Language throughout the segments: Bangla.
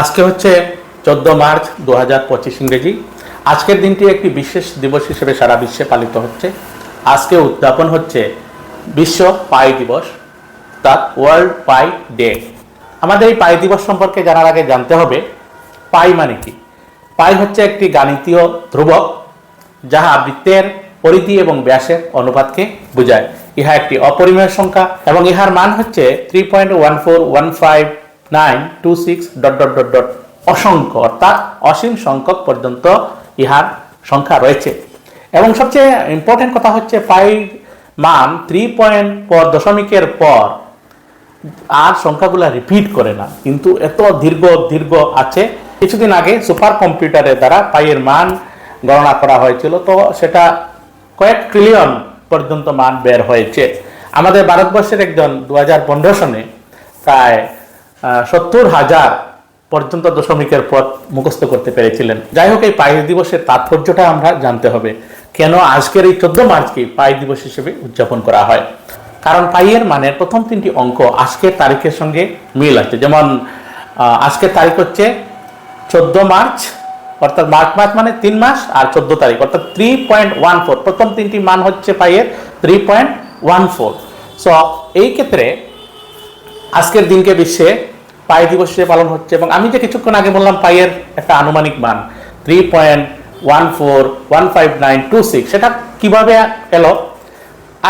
আজকে হচ্ছে চোদ্দ মার্চ দু হাজার পঁচিশ ইংরেজি। আজকের দিনটি একটি বিশেষ দিবস হিসেবে সারা বিশ্বে পালিত হচ্ছে। আজকে উদযাপন হচ্ছে বিশ্ব পাই দিবস অর্থাৎ ওয়ার্ল্ড পাই ডে। আমাদের এই পাই দিবস সম্পর্কে জানার আগে জানতে হবে, পাই মানে কি? পাই হচ্ছে একটি গাণিতীয় ধ্রুবক, যাহা বৃত্তের পরিধি এবং ব্যাসের অনুপাতকে বোঝায়। ইহা একটি অপরিমেয় সংখ্যা এবং ইহার মান হচ্ছে three point one four one five nine two six dot dot dot dot অসংখ্য, অর্থাৎ অসীম সংখ্যক পর্যন্ত ইহার সংখ্যা রয়েছে। এবং সবচেয়ে ইম্পর্টেন্ট কথা হচ্ছে পাই মান থ্রি পয়েন্ট পর দশমিকের পর আর সংখ্যাগুলো রিপিট করে না। কিন্তু এত দীর্ঘ দীর্ঘ আছে। কিছুদিন আগে সুপার কম্পিউটারের দ্বারা পাইয়ের মান গণনা করা হয়েছিল, তো সেটা কয়েক ট্রিলিয়ন পর্যন্ত মান বের হয়েছে। আমাদের ভারতবর্ষের একজন দু হাজার পনেরো সনে প্রায় সত্তর হাজার পর্যন্ত দশমিকের পথ মুখস্থ করতে পেরেছিলেন। যাই হোক, এই পাই দিবসের তাৎপর্যটা আমরা জানতে হবে। কেন আজকের এই চোদ্দ মার্চকে পাই দিবস হিসেবে উদযাপন করা হয়? কারণ পাইয়ের মানের প্রথম তিনটি অঙ্ক আজকের তারিখের সঙ্গে মিল আছে। যেমন আজকের তারিখ হচ্ছে চোদ্দ মার্চ, অর্থাৎ মার্চ মাস মানে তিন মাস, আর চোদ্দ তারিখ, অর্থাৎ থ্রি পয়েন্ট ওয়ান ফোর প্রথম তিনটি মান হচ্ছে পাইয়ের three point one four so এই ক্ষেত্রে আজকের দিনকে বিশ্বে পাই দিবস হিসেবে পালন হচ্ছে এবং আমি যে কিছুক্ষণ আগে বললাম পাইয়ের একটা আনুমানিক মান three point one four one five nine two six সেটা কীভাবে এলো?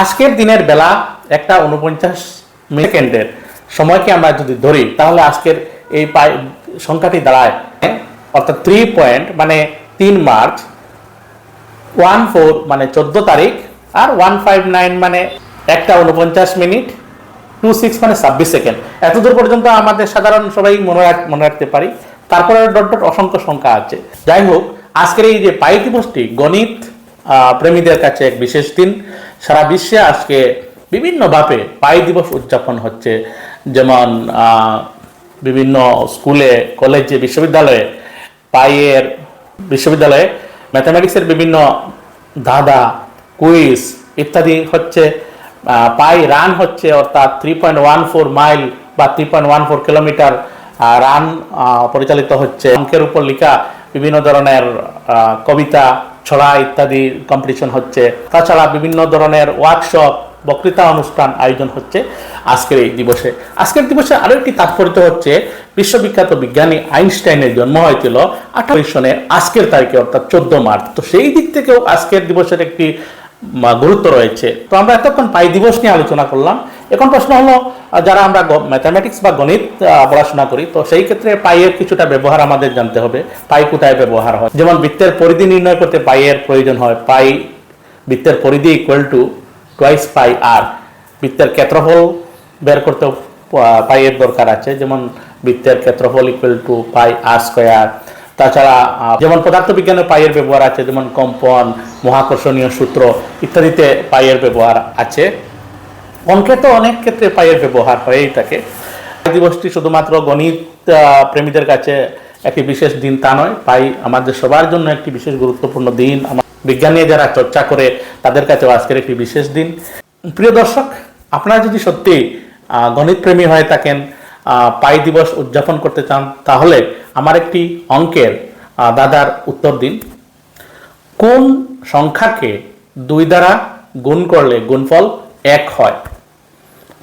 আজকের দিনের বেলা একটা উনপঞ্চাশ সেকেন্ডের সময়কে আমরা যদি ধরি, তাহলে আজকের এই পাই সংখ্যাটি দাঁড়ায়, অর্থাৎ থ্রি পয়েন্ট মানে তিন মার্চ ওয়ান ফোর মানে চোদ্দ তারিখ, আর ওয়ান ফাইভ নাইন মানে একটা উনপঞ্চাশ মিনিট টু সিক্স মানে ছাব্বিশ সেকেন্ড এতদূর পর্যন্ত আমাদের সাধারণ সবাই মনে মনে রাখতে পারি। তারপরে ডট ডট অসংখ্য সংখ্যা আছে। যাই হোক, আজকের এই যে পাই দিবসটি গণিত প্রেমীদের কাছে এক বিশেষ দিন। সারা বিশ্বে আজকে বিভিন্নভাবে পাই দিবস উদযাপন হচ্ছে। যেমন বিভিন্ন স্কুলে, কলেজে, বিশ্ববিদ্যালয়ে পাইয়ের বিশ্ববিদ্যালয়ে ম্যাথামেটিক্সের বিভিন্ন ধাঁধা, কুইজ ইত্যাদি হচ্ছে। পাই রান হচ্ছে, অর্থাৎ three point one four mile বা three point one four kilometre run পরিচালিত হচ্ছে। অঙ্কের উপর লেখা বিভিন্ন ধরনের কবিতা, ছড়া ইত্যাদি কম্পিটিশন হচ্ছে। তাছাড়া বিভিন্ন ধরনের ওয়ার্কশপ বক্তৃতা অনুষ্ঠান আয়োজন হচ্ছে আজকের এই দিবসে। আজকের দিবসে আরও একটি তাৎপর্য হচ্ছে, বিশ্ববিখ্যাত বিজ্ঞানী আইনস্টাইনের জন্ম হয়েছিল আঠারো সনে আজকের তারিখে, অর্থাৎ চোদ্দ মার্চ। তো সেই দিক থেকেও আজকের দিবসের একটি গুরুত্ব রয়েছে। তো আমরা এতক্ষণ পাই দিবস নিয়ে আলোচনা করলাম। এখন প্রশ্ন হলো যারা আমরা ম্যাথামেটিক্স বা গণিত পড়াশোনা করি, তো সেই ক্ষেত্রে পাইয়ের কিছুটা ব্যবহার আমাদের জানতে হবে। পাই কোথায় ব্যবহার হয়? যেমন বৃত্তের পরিধি নির্ণয় করতে পাইয়ের প্রয়োজন হয়। পাই বৃত্তের পরিধি equal to twice pi R বৃত্তের ক্ষেত্রফল বের করতে পাইয়ের দরকার আছে। যেমন বৃত্তের ক্ষেত্রফল equal to pi R square তাছাড়া যেমন পদার্থবিজ্ঞানের পাইয়ের ব্যবহার আছে, যেমন কম্পন, মহাকর্ষণীয় সূত্র ইত্যাদিতে পাইয়ের ব্যবহার আছে। অঙ্কে তো অনেক ক্ষেত্রে পাইয়ের ব্যবহার হয়েই থাকে। দিবসটি শুধুমাত্র গণিত প্রেমীদের কাছে একটি বিশেষ দিন তা নয়। পাই আমাদের সবার জন্য একটি বিশেষ গুরুত্বপূর্ণ দিন। আমার বিজ্ঞান যারা চর্চা করে, তাদের কাছেও আজকের একটি বিশেষ দিন। প্রিয় দর্শক, আপনারা যদি সত্যি গণিত প্রেমী হয়ে থাকেন পাই দিবস উদযাপন করতে চান, তাহলে আমার একটি অঙ্কের দাদার উত্তর দিন। কোন সংখ্যাকে দুই দ্বারা গুণ করলে গুণফল এক হয়?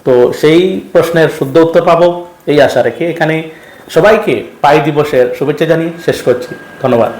তো সেই প্রশ্নের শুদ্ধ উত্তর পাবো, এই আশা রেখে এখানে সবাইকে পাই দিবসের শুভেচ্ছা জানিয়ে শেষ করছি। ধন্যবাদ।